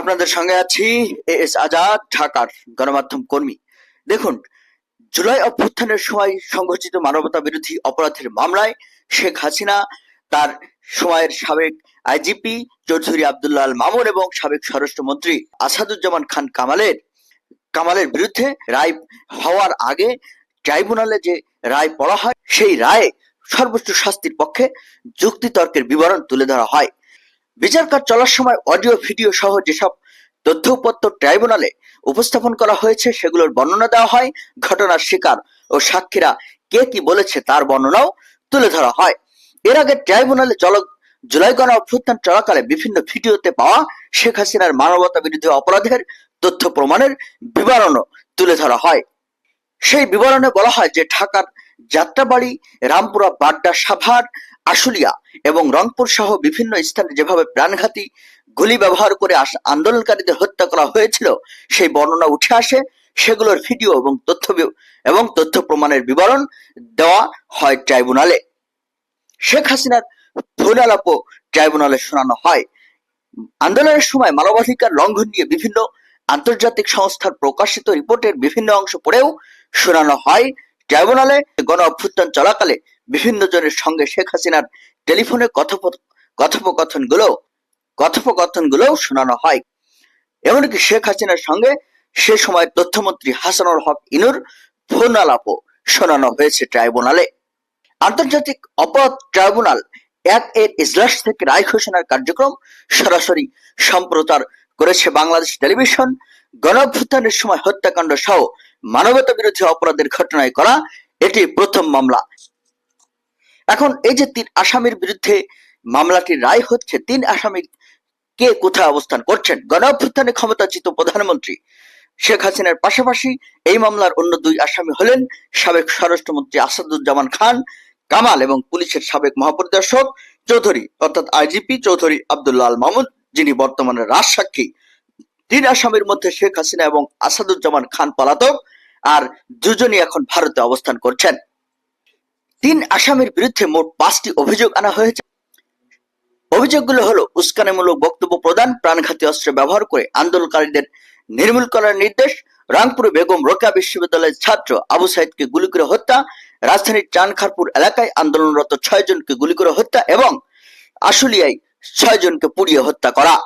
আপনাদের সঙ্গে আছি এ এস আজাদ, ঢাকার গণমাধ্যম কর্মী। দেখুন, জুলাই অভ্যুত্থানের সময় সংঘটিত মানবতা বিরোধী অপরাধের মামলায় শেখ হাসিনা, তার সময়ের সাবেক আইজিপি চৌধুরী আব্দুল্লাহ মামুন এবং সাবেক স্বরাষ্ট্রমন্ত্রী আসাদুজ্জামান খান কামালের কামালের বিরুদ্ধে রায় হওয়ার আগে ট্রাইব্যুনালে যে রায় পড়া হয়, সেই রায়ে সর্বোচ্চ শাস্তির পক্ষে যুক্তিতর্কের বিবরণ তুলে ধরা হয়। বিচার কাজ চলার সময় অডিও, ভিডিও সহ যেসব তথ্যপত্র ট্রাইব্যুনালে উপস্থাপন করা হয়েছে, সেগুলোর বর্ণনা দেওয়া হয়। ঘটনার শিকার ও সাক্ষীরা কে কি বলেছে তার বর্ণনাও তুলে ধরা হয়। এর আগে ট্রাইব্যুনালে জল জুলাই গণ অভ্যুত্থান চলাকালে বিভিন্ন ভিডিওতে পাওয়া শেখ হাসিনার মানবতা বিরোধী অপরাধের তথ্য প্রমাণের বিবরণও তুলে ধরা হয়। সেই বিবরণে বলা হয় যে ঢাকার যাত্রাবাড়ি, রামপুরা বাড্ডা সাভার, আশুলিয়া এবং রংপুর সহ বিভিন্ন স্থানে যেভাবে প্রাণঘাতী গুলি ব্যবহার করে আন্দোলনকারীদের হত্যা করা হয়েছিল, সেই বর্ণনা উঠে আসে। সেগুলোর ভিডিও এবং তথ্য এবং তথ্য প্রমাণের বিবরণ দেওয়া হয় ট্রাইব্যুনালে। শেখ হাসিনার ফোন আলাপও ট্রাইব্যুনালে শোনানো হয়। আন্দোলনের সময় মানবাধিকার লঙ্ঘন নিয়ে বিভিন্ন আন্তর্জাতিক সংস্থার প্রকাশিত রিপোর্টের বিভিন্ন অংশ পড়েও শোনানো হয়। ট্রাইব্যুনালে গণ অভ্যুত্থান চলাকালে বিভিন্ন জনের সঙ্গে শেখ হাসিনার টেলিফোনে কথোপ- কথোপকথনগুলো, কথোপকথনগুলোও শোনানো হয়। এমনকি শেখ হাসিনার সঙ্গে সে সময় তথ্যমন্ত্রী হাসানুল হক ইনুর ফোন আলাপও শোনানো হয়েছে ট্রাইব্যুনালে। আন্তর্জাতিক অপরাধ ট্রাইব্যুনাল এক এর ইজলাস থেকে রায় ঘোষণার কার্যক্রম সরাসরি সম্প্রচার করেছে বাংলাদেশ টেলিভিশন। গণঅভ্যুত্থানের সময় হত্যাকাণ্ড সহ মানবতা বিরোধী অপরাধের ঘটনায় করা এটি প্রথম মামলা। এখন এই যে তিন আসামির বিরুদ্ধে মামলাটির রায় হচ্ছে, তিন আসামির কে কোথায় অবস্থান করছেন? গণঅভ্যুত্থানে ক্ষমতাচ্যুত প্রধানমন্ত্রী শেখ হাসিনার পাশাপাশি এই মামলার অন্য দুই আসামি হলেন সাবেক স্বরাষ্ট্রমন্ত্রী আসাদুজ্জামান খান, কামাল এবং পুলিশের সাবেক মহাপরিদর্শক চৌধুরী, অর্থাৎ I G P Chowdhury Abdullah Al Mahmud যিনি বর্তমানে রাজসাক্ষী তিন আসামির মধ্যে শেখ হাসিনা এবং আসাদুজ্জামান খান পলাতক আর দুজনই এখন ভারতে অবস্থান করছেন। তিন আসামির বিরুদ্ধে মোট পাঁচটি অভিযোগ আনা হয়েছে। অভিযোগগুলো হলো, উস্কানিমূলক বক্তব্য প্রদান, প্রাণঘাতী অস্ত্র ব্যবহার করে আন্দোলনকারীদের নির্মূল করার নির্দেশ, রংপুরে বেগম রোকা বিশ্ববিদ্যালয়ের ছাত্র আবু সাইদকে গুলি করে হত্যা, রাজধানীর চানখারপুর এলাকায় আন্দোলনরত ছয় জনকে গুলি করে হত্যা এবং আশুলিয়ায় ছয় জনকে পুড়িয়ে হত্যা করা।